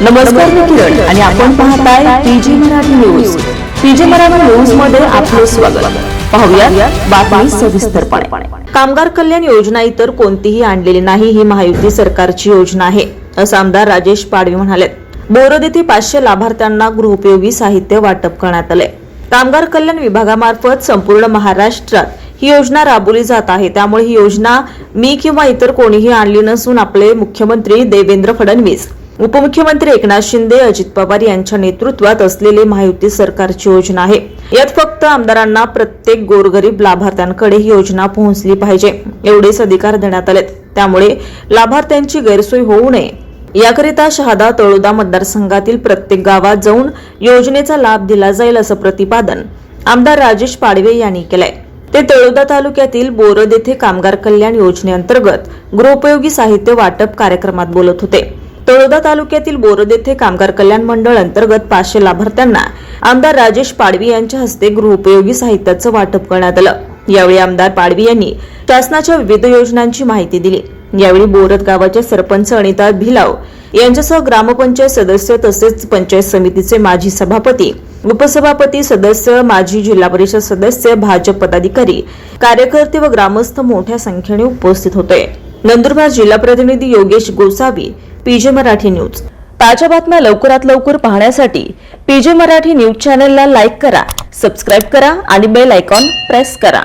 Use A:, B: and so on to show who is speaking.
A: नमस्कार मी किरण आणि आपण पाहताय PG Marathi news. PG Marathi न्यूजमध्ये आपले स्वागत. पाहूया बातमी सविस्तरपणे.
B: कामगार कल्याण योजना इतर कोणतीही आणलेली नाही ही महायुती सरकारची योजना आहे असं आमदार राजेश पाडवी म्हणाले बोरद येथे पाचशे लाभार्थ्यांना गृहोपयोगी साहित्य वाटप करण्यात आले कामगार कल्याण विभागामार्फत संपूर्ण महाराष्ट्रात ही योजना राबवली जात आहे. त्यामुळे ही योजना मी किंवा इतर कोणीही आणली नसून आपले मुख्यमंत्री देवेंद्र फडणवीस उपमुख्यमंत्री एकनाथ शिंदे अजित पवार यांच्या नेतृत्वात असलेली महायुती सरकारची योजना आहे. यात फक्त आमदारांना प्रत्येक गोरगरीब लाभार्थ्यांकडे ही योजना पोहोचली पाहिजे एवढेच अधिकार देण्यात आलेत. त्यामुळे लाभार्थ्यांची गैरसोय होऊ नये. याकरिता शहादा तळोदा मतदारसंघातील प्रत्येक गावात जाऊन योजनेचा लाभ दिला जाईल असं प्रतिपादन आमदार राजेश पाडवे यांनी केलंय. ते तळोदा तालुक्यातील बोरद येथे कामगार कल्याण योजनेअंतर्गत गृहोपयोगी साहित्य वाटप कार्यक्रमात बोलत होते. तळोदा तालुक्यातील बोरद येथे कामगार कल्याण मंडळ अंतर्गत पाचशे लाभार्थ्यांना आमदार राजेश पाडवी यांच्या हस्ते गृहोपयोगी साहित्याचं वाटप करण्यात आलं. यावेळी आमदार पाडवी यांनी शासनाच्या विविध योजनांची माहिती दिली. यावेळी बोरद गावाचे सरपंच अनिता भिलाव यांच्यासह ग्रामपंचायत सदस्य तसेच पंचायत समितीचे माजी सभापती उपसभापती सदस्य माजी जिल्हा परिषद सदस्य भाजप पदाधिकारी कार्यकर्ते व ग्रामस्थ मोठ्या संख्येने उपस्थित होते. नंदुरबार जिल्हा प्रतिनिधी योगेश गोसावी पीजे मराठी न्यूज. ताज्या बातम्या लवकरात लवकर पाहण्यासाठी पीजे मराठी न्यूज चॅनलला लाईक करा सबस्क्राईब करा आणि बेल आयकॉन प्रेस करा.